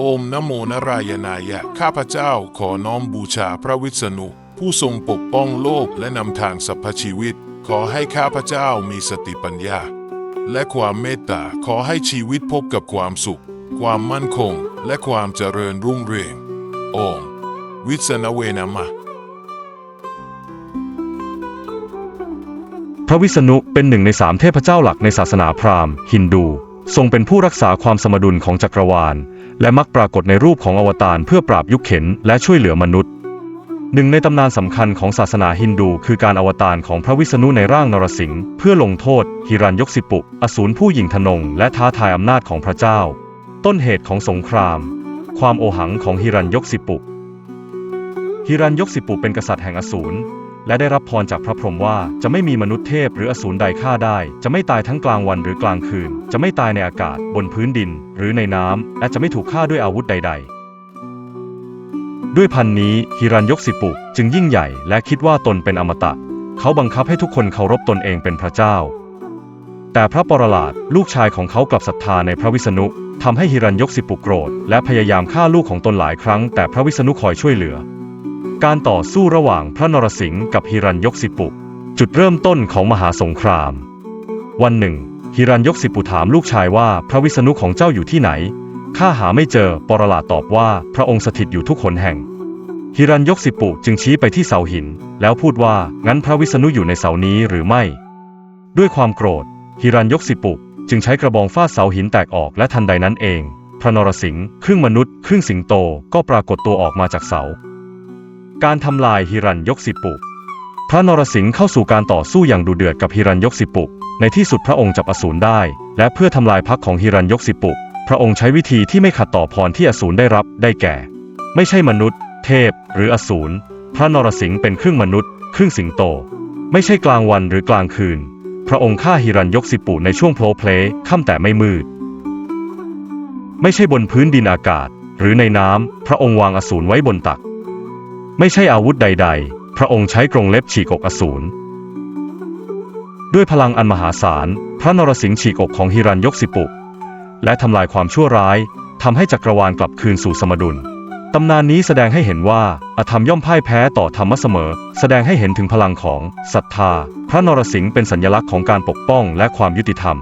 โอมนโมนารายณายะ ข้าพเจ้าขอน้อมบูชาพระวิษณุ ผู้ทรงปกป้องโลกและนำทางสรรพชีวิต ขอให้ข้าพเจ้ามีสติปัญญา และความเมตตาขอให้ชีวิตพบกับความสุข ความมั่นคง และความเจริญรุ่งเรืองโอม วิษณเวนามะพระวิษณุเป็นหนึ่งในสามเทพเจ้าหลักในศาสนาพราหมณ์ฮินดู ทรงเป็นผู้รักษาความสมดุลของจักรวาล และมักปรากฏในรูปของอวตารเพื่อปราบยุคเข็นและช่วยเหลือมนุษย์ หนึ่งในตำนานสำคัญของศาสนาฮินดู คือการอวตารของพระวิษณุในร่างนรสิงห์เพื่อลงโทษ ฮิรัญยกสิปุ อสูรผู้หยิ่งทนง และท้าทายอำนาจของพระเจ้า ต้นเหตุของสงคราม ความโอหังของฮิรัญยกสิปุฮิรัญยกสิปุเป็นกษัตริย์แห่งอสูร และได้รับพรจากพระพรหมว่าจะไม่มีมนุษย์เทพหรืออสูรใดฆ่าได้ จะไม่ตายทั้งกลางวันหรือกลางคืน จะไม่ตายในอากาศ บนพื้นดิน หรือในน้ำและจะไม่ถูกฆ่าด้วยอาวุธใด ๆด้วยพันนี้ฮิรัญยกสิปุจึงยิ่งใหญ่และคิดว่าตนเป็นอมตะ เขาบังคับให้ทุกคนเคารพตนเองเป็นพระเจ้า แต่พระปรหลาดลูกชายของเขากลับศรัทธาในพระวิษณุทำให้ฮิรัญยกสิปุโกรธ และพยายามฆ่าลูกของตนหลายครั้ง แต่พระวิษณุคอยช่วยเหลือ การต่อสู้ระหว่างพระนรสิงห์กับฮิรัญยกสิปุ จุดเริ่มต้นของมหาสงคราม วันหนึ่งฮิรัญยกสิปุถามลูกชายว่าพระวิษณุของเจ้าอยู่ที่ไหน ข้าหาไม่เจอ ปรลาตอบว่าพระองค์สถิตอยู่ทุกหนแห่ง ฮิรัญยกสิปุจึงชี้ไปที่เสาหิน แล้วพูดว่างั้นพระวิษณุอยู่ในเสานี้หรือไม่ ด้วยความโกรธฮิรัญยกสิปุจึงใช้กระบองฟาดเสาหินแตกออกและทันใดนั้นเอง พระนรสิงห์ครึ่งมนุษย์ ครึ่งสิงโตก็ปรากฏตัวออกมาจากเสา การทำลายฮิรัญยกสิปุ พระนรสิงห์เข้าสู่การต่อสู้อย่างดุเดือดกับฮิรัญยกสิปุ ในที่สุดพระองค์จับอสูรได้ และเพื่อทำลายพรรคของฮิรัญยกสิปุ พระองค์ใช้วิธีที่ไม่ขัดต่อพรที่อสูรได้รับได้แก่ ไม่ใช่มนุษย์ เทพ หรืออสูร พระนรสิงห์เป็นครึ่งมนุษย์ ครึ่งสิงโต ไม่ใช่กลางวันหรือกลางคืน พระองค์ฆ่าฮิรัญยกสิปุในช่วงโพลเพลค่ำแต่ไม่มืด ไม่ใช่บนพื้นดินอากาศ หรือในน้ำพระองค์วางอสูรไว้บนตัก ไม่ใช่อาวุธใด ๆ พระองค์ใช้กรงเล็บฉีกอกอสูร ด้วยพลังอันมหาศาล พระนรสิงห์ฉีกอกของฮิรัญยกสิปุ และทำลายความชั่วร้ายทำให้จักรวาลกลับคืนสู่สมดุลตำนานนี้แสดงให้เห็นว่าอธรรมย่อมพ่ายแพ้ต่อธรรมะเสมอ แสดงให้เห็นถึงพลังของศรัทธา พระนรสิงห์เป็นสัญลักษณ์ของการปกป้องและความยุติธรรม